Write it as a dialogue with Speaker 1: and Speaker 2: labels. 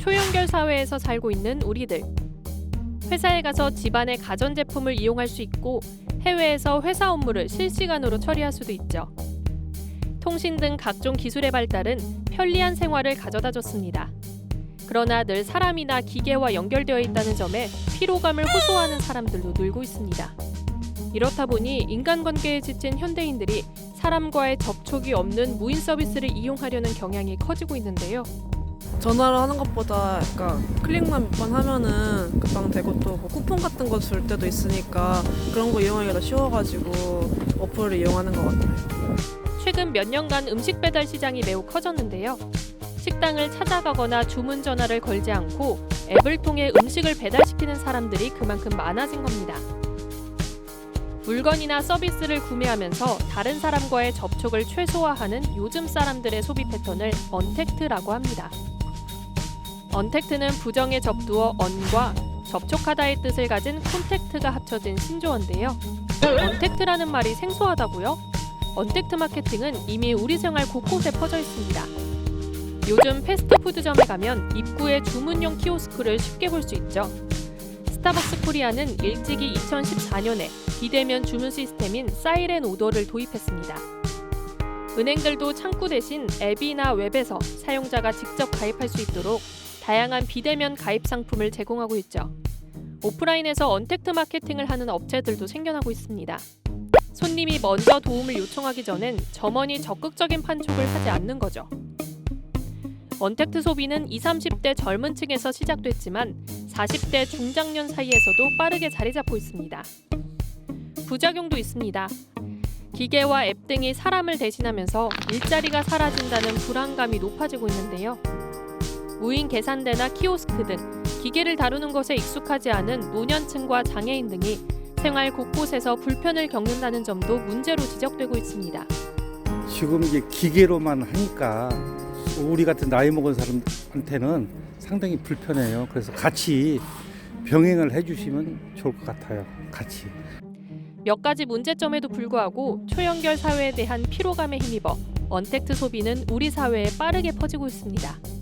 Speaker 1: 초연결 사회에서 살고 있는 우리들. 회사에 가서 집안의 가전제품을 이용할 수 있고 해외에서 회사 업무를 실시간으로 처리할 수도 있죠. 통신 등 각종 기술의 발달은 편리한 생활을 가져다 줬습니다. 그러나 늘 사람이나 기계와 연결되어 있다는 점에 피로감을 호소하는 사람들도 늘고 있습니다. 이렇다 보니 인간관계에 지친 현대인들이 사람과의 접촉이 없는 무인 서비스를 이용하려는 경향이 커지고 있는데요.
Speaker 2: 전화를 하는 것보다 약간 클릭만 몇 번 하면은 금방 되고 또 뭐 쿠폰 같은 거 줄 때도 있으니까 그런 거 이용하기가 더 쉬워가지고 어플을 이용하는 것 같아요.
Speaker 1: 최근 몇 년간 음식 배달 시장이 매우 커졌는데요. 식당을 찾아가거나 주문 전화를 걸지 않고 앱을 통해 음식을 배달시키는 사람들이 그만큼 많아진 겁니다. 물건이나 서비스를 구매하면서 다른 사람과의 접촉을 최소화하는 요즘 사람들의 소비 패턴을 언택트라고 합니다. 언택트는 부정의 접두어 언과 접촉하다의 뜻을 가진 콘택트가 합쳐진 신조어인데요. 언택트라는 말이 생소하다고요? 언택트 마케팅은 이미 우리 생활 곳곳에 퍼져 있습니다. 요즘 패스트푸드점에 가면 입구에 주문용 키오스크를 쉽게 볼 수 있죠. 스타벅스 코리아는 일찍이 2014년에 비대면 주문 시스템인 사이렌 오더를 도입했습니다. 은행들도 창구 대신 앱이나 웹에서 사용자가 직접 가입할 수 있도록 다양한 비대면 가입 상품을 제공하고 있죠. 오프라인에서 언택트 마케팅을 하는 업체들도 생겨나고 있습니다. 손님이 먼저 도움을 요청하기 전엔 점원이 적극적인 판촉을 하지 않는 거죠. 언택트 소비는 20, 30대 젊은 층에서 시작됐지만 40대 중장년 사이에서도 빠르게 자리 잡고 있습니다. 부작용도 있습니다. 기계와 앱 등이 사람을 대신하면서 일자리가 사라진다는 불안감이 높아지고 있는데요. 무인 계산대나 키오스크 등 기계를 다루는 것에 익숙하지 않은 노년층과 장애인 등이 생활 곳곳에서 불편을 겪는다는 점도 문제로 지적되고 있습니다.
Speaker 3: 지금 이게 기계로만 하니까 우리 같은 나이 먹은 사람한테는 상당히 불편해요. 그래서 같이 병행을 해주시면 좋을 것 같아요. 같이.
Speaker 1: 몇 가지 문제점에도 불구하고 초연결 사회에 대한 피로감에 힘입어 언택트 소비는 우리 사회에 빠르게 퍼지고 있습니다.